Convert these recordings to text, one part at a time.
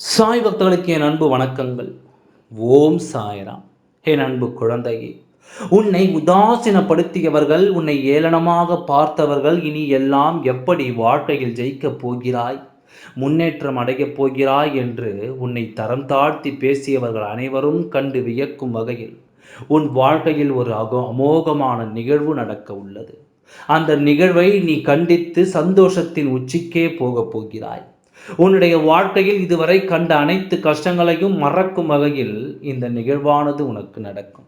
சாய் பக்தர்களுக்கு என் அன்பு வணக்கங்கள். ஓம் சாய்ராம். என் அன்பு குழந்தையே உன்னை உதாசீனப்படுத்தியவர்கள் உன்னை ஏளனமாக பார்த்தவர்கள் இனி எல்லாம் எப்படி வாழ்க்கையில் ஜெயிக்கப் போகிறாய் முன்னேற்றம் அடையப் போகிறாய் என்று உன்னை தரம் தாழ்த்தி பேசியவர்கள் அனைவரும் கண்டு வியக்கும் வகையில் உன் வாழ்க்கையில் ஒரு அகோ அமோகமான நிகழ்வு நடக்க உள்ளது. அந்த நிகழ்வை நீ கண்டித்து சந்தோஷத்தின் உச்சிக்கே போகப் போகிறாய். உன்னுடைய வாழ்க்கையில் இதுவரை கண்ட அனைத்து கஷ்டங்களையும் மறக்கும் வகையில் இந்த நிகழ்வானது உனக்கு நடக்கும்.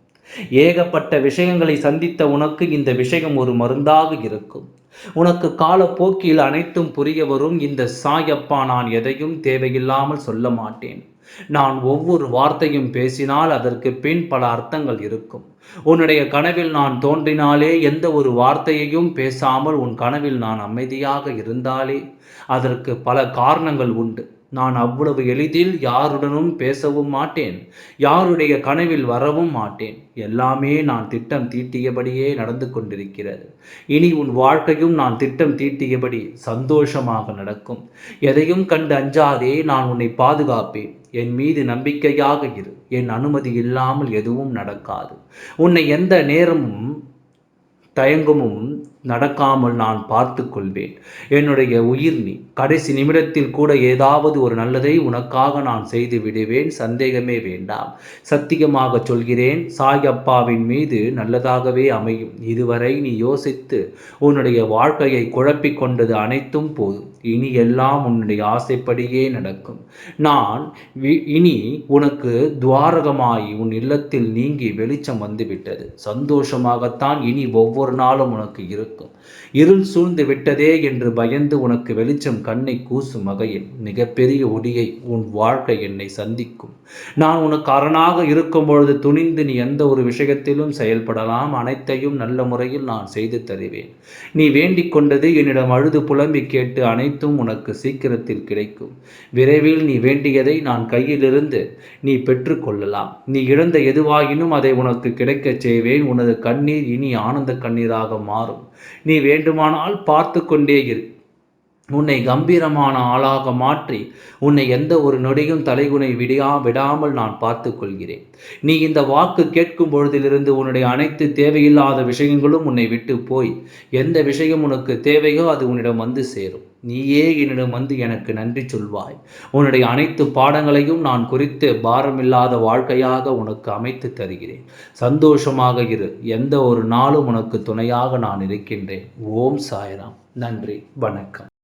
ஏகப்பட்ட விஷயங்களை சந்தித்த உனக்கு இந்த விஷயம் ஒரு மருந்தாக இருக்கும். உனக்கு காலப்போக்கில் அனைத்தும் புரிய வரும். இந்த சாயப்பா நான் எதையும் தேவையில்லாமல் சொல்ல மாட்டேன். நான் ஒவ்வொரு வார்த்தையும் பேசினால் அதற்கு பின் பல அர்த்தங்கள் இருக்கும். உன்னுடைய கனவில் நான் தோன்றினாலே எந்த ஒரு வார்த்தையையும் பேசாமல் உன் கனவில் நான் அமைதியாக இருந்தாலே அதற்கு பல காரணங்கள் உண்டு. நான் அவ்வளவு எளிதில் யாருடனும் பேசவும் மாட்டேன். யாருடைய கனவில் வரவும் மாட்டேன். எல்லாமே நான் திட்டம் தீட்டியபடியே நடந்து கொண்டிருக்கிறது. இனி உன் வாழ்க்கையும் நான் திட்டம் தீட்டியபடி சந்தோஷமாக நடக்கும். எதையும் கண்டு அஞ்சாதே நான் உன்னை பாதுகாப்பேன். என் மீது நம்பிக்கையாக இரு. என் அனுமதி இல்லாமல் எதுவும் நடக்காது. உன்னை எந்த நேரமும் தயங்கமும் நடக்காமல் நான் பார்த்து கொள்வேன் என்னுடைய உயிர் நீ கடைசி நிமிடத்தில் கூட ஏதாவது ஒரு நல்லதை உனக்காக நான் செய்து விடுவேன். சந்தேகமே வேண்டாம். சத்தியமாக சொல்கிறேன் சாய் அப்பாவின் மீது நல்லதாகவே அமையும். இதுவரை நீ யோசித்து உன்னுடைய வாழ்க்கையை குழப்பிக் கொண்டது அனைத்தும் போதும். இனி எல்லாம் உன்னுடைய ஆசைப்படியே நடக்கும். நான் இனி உனக்கு துவாரகமாய் உன் இல்லத்தில் நீங்கி வெளிச்சம் வந்துவிட்டது. சந்தோஷமாகத்தான் இனி ஒவ்வொரு நாளும் உனக்கு இருக்கும். இருள் சூழ்ந்து விட்டதே என்று பயந்து உனக்கு வெளிச்சம் கண்ணை கூசும் வகையில் மிகப்பெரிய ஒடியை உன் வாழ்க்கை என்னை சந்திக்கும். நான் உனக்கு அரணாக இருக்கும் பொழுது துணிந்து நீ எந்த ஒரு விஷயத்திலும் செயல்படலாம். அனைத்தையும் நல்ல முறையில் நான் செய்து தருவேன். நீ வேண்டிக் கொண்டது என்னிடம் அழுது புலம்பி கேட்டு அனைத்தும் உனக்கு சீக்கிரத்தில் கிடைக்கும். விரைவில் நீ வேண்டியதை நான் கையிலிருந்து நீ பெற்றுக்கொள்ளலாம் நீ இழந்த எதுவாயினும் அதை உனக்கு கிடைக்கச் செய்வேன். உனது கண்ணீர் இனி ஆனந்த கண்ணீராக மாறும். நீ வேண்டுமானால் பார்த்து கொண்டே இரு. உன்னை கம்பீரமான ஆளாக மாற்றி உன்னை எந்த ஒரு நொடியும் தலைகுனை விடியா விடாமல் நான் பார்த்து கொள்கிறேன். நீ இந்த வாக்கு கேட்கும் பொழுதிலிருந்து உன்னுடைய அனைத்து தேவையில்லாத விஷயங்களும் உன்னை விட்டு போய் எந்த விஷயம் உனக்கு தேவையோ அது உன்னிடம் வந்து சேரும். நீயே என்னிடம் வந்து எனக்கு நன்றி சொல்வாய். உன்னுடைய அனைத்து பாடங்களையும் நான் குறித்து பாரமில்லாத வாழ்க்கையாக உனக்கு அமைத்து தருகிறேன். சந்தோஷமாக இரு. எந்த ஒரு நாளும் உனக்கு துணையாக நான் இருக்கின்றேன். ஓம் சாய்ராம். நன்றி. வணக்கம்.